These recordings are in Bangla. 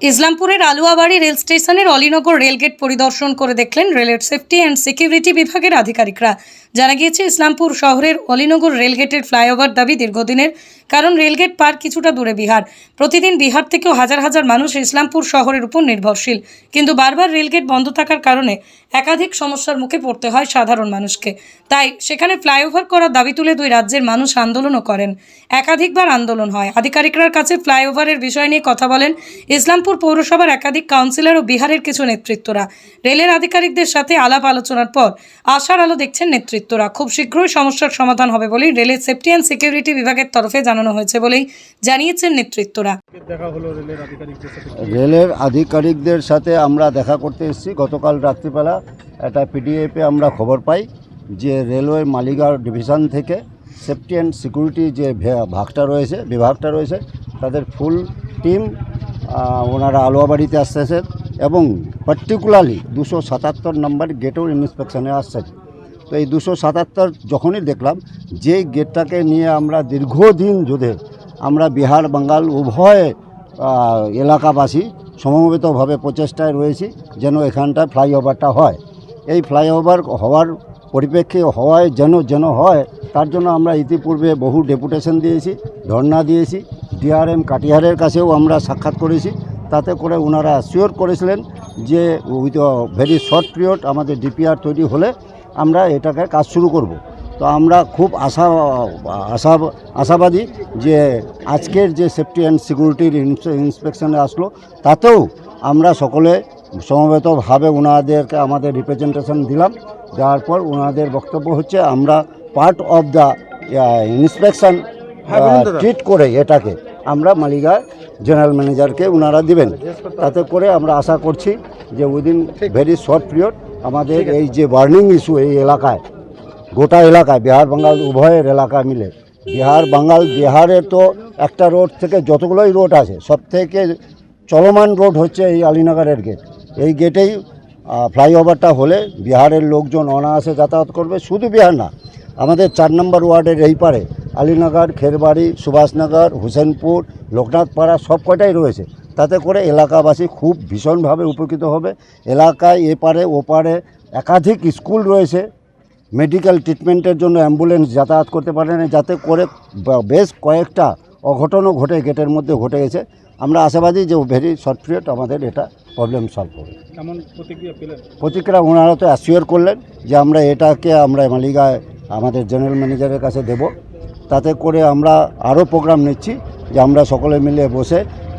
ইসলামপুরের আলুয়াবাড়ি রেল স্টেশনের অলিনগর রেলগেট পরিদর্শন করে দেখলেন রেলের সেফটি অ্যান্ড সিকিউরিটি বিভাগের আধিকারিকরা। জানা গিয়েছে, ইসলামপুর শহরের অলিনগর রেলগেটের ফ্লাইওভার দাবি দীর্ঘদিনের কারণ রেলগেট পার কিছুটা দূরে বিহার। প্রতিদিন বিহার থেকেও হাজার হাজার মানুষ ইসলামপুর শহরের উপর নির্ভরশীল। কিন্তু বারবার রেলগেট বন্ধ থাকার কারণে একাধিক সমস্যার মুখে পড়তে হয় সাধারণ মানুষকে। তাই সেখানে ফ্লাইওভার করার দাবি তুলে দুই রাজ্যের মানুষ আন্দোলনও করেন। একাধিকবার আন্দোলন হয়। আধিকারিকরার কাছে ফ্লাইওভারের বিষয় নিয়ে কথা বলেন ইসলামপুর পৌরসভার একাধিক কাউন্সিলর ও বিহারের কিছু নেতৃত্বরা। রেলের আধিকারিকদের সাথে আলাপ আলোচনার পর আশার আলো দেখছেন নেতৃত্বরা। খুব শীঘ্রই সমস্যার সমাধান হবে বলেই রেলের সেফটি অ্যান্ড সিকিউরিটি বিভাগের তরফে জানানো হয়েছে বলেই জানিয়েছেন নেতৃত্বরা। রেলের আধিকারিকদের সাথে। রেলের আধিকারিকদের সাথে আমরা দেখা করতে এসেছি। গতকাল রাত্রিবেলা একটা পিডিএফে আমরা খবর পাই যে রেলওয়ে মালিগাঁও ডিভিশন থেকে সেফটি অ্যান্ড সিকিউরিটি যে ভাগটা রয়েছে বিভাগটা রয়েছে তাদের ফুল টিম ওনারা আলোয়াবাড়িতে আসতেছেন এবং পার্টিকুলারলি দুশো সাতাত্তর নম্বর গেটেও ইন্সপেকশনে আসছেন। তো এই দুশো সাতাত্তর যখনই দেখলাম যে গেটটাকে নিয়ে আমরা দীর্ঘদিন ধরে আমরা বিহার, বাঙ্গাল উভয় এলাকাবাসী সমবেতভাবে প্রচেষ্টায় রয়েছি যেন এখানটা ফ্লাইওভারটা হয়। এই ফ্লাইওভার হওয়ার পরিপ্রেক্ষে হওয়ায় যেন যেন হয়, তার জন্য আমরা ইতিপূর্বে বহু ডেপুটেশন দিয়েছি, ধর্ণা দিয়েছি। ডিআরএম কাটিহারের কাছেও আমরা সাক্ষাৎ করেছি। তাতে করে ওনারা শিওর করেছিলেন যে উইথ ভেরি শর্ট পিরিয়ড আমাদের ডিপিআর তৈরি হলে আমরা এটাকে কাজ শুরু করব। তো আমরা খুব আশা আশা আশাবাদী যে আজকের যে সেফটি অ্যান্ড সিকিউরিটির ইন্সপেকশনে আসলো তাতেও আমরা সকলে সমবেতভাবে ওনাদেরকে আমাদের রিপ্রেজেন্টেশন দিলাম। দেওয়ার পর ওনাদের বক্তব্য হচ্ছে আমরা part of the inspection treat করে এটাকে। আমরা মালিগার জেনারেল ম্যানেজারকে ওনারা দিবেন। তাতে করে আমরা আশা করছি যে উইদিন ভেরি শর্ট পিরিয়ড আমাদের এই যে বার্নিং ইস্যু এই এলাকায় গোটা এলাকায় বিহার বাঙ্গাল উভয়ের এলাকা মিলে। বিহার বাঙ্গাল বিহারে তো একটা রোড থেকে যতগুলোই রোড আছে সব থেকে চলমান রোড হচ্ছে এই আলীনগরের গেট এই গেটেই ফ্লাইওভারটা হলে বিহারের লোকজন অনায়াসে যাতায়াত করবে। শুধু বিহার না আমাদের চার নম্বর ওয়ার্ডের এই পারে আলীনগর খেরবাড়ি সুভাষনগর হুসেনপুর লোকনাথপাড়া সব কটাই রয়েছে। তাতে করে এলাকাবাসী খুব ভীষণভাবে উপকৃত হবে। এলাকায় এপারে ওপারে একাধিক স্কুল রয়েছে। মেডিকেল ট্রিটমেন্টের জন্য অ্যাম্বুলেন্স যাতায়াত করতে পারে না যাতে করে বেশ কয়েকটা অঘটনও ঘটে গেটের মধ্যে ঘটে গেছে। আমরা আশাবাদী যে ভেরি শর্ট পিরিয়ড আমাদের এটা প্রবলেম সলভ হবে। কেমন প্রতিক্রিয়া প্রতিক্রিয়া ওনারা তো অ্যাসিওর করলেন যে আমরা এটাকে আমরা মালিগায় আমাদের জেনারেল ম্যানেজারের কাছে দেব। তাতে করে আমরা আরও প্রোগ্রাম নিচ্ছি যে আমরা সকলে মিলে বসে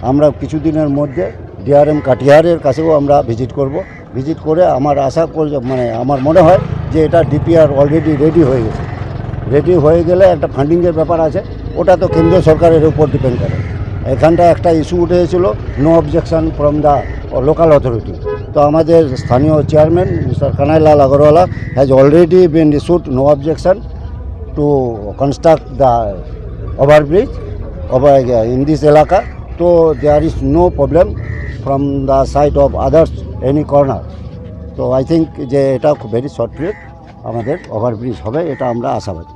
আমরা কিছুদিনের মধ্যে ডিআরএম কাটিহারের কাছেও আমরা ভিজিট করব। ভিজিট করে আমার আশা করি মানে আমার মনে হয় যে এটা ডিপিআর অলরেডি রেডি হয়ে গেছে। রেডি হয়ে গেলে একটা ফান্ডিংয়ের ব্যাপার আছে, ওটা তো কেন্দ্রীয় সরকারের উপর ডিপেন্ড করে। এখানটা একটা ইস্যু উঠে এসেছিল no objection from the local authority তো আমাদের স্থানীয় chairman mister Kanailal Agarwala has already been issued no objection to construct the overbridge over in this এলাকা তো there is no problem from the side of others any corner তো আই থিঙ্ক যে এটা খুব ভেরি শর্ট পিরিয়ড আমাদের ওভারব্রিজ হবে, এটা আমরা আশাবাদী।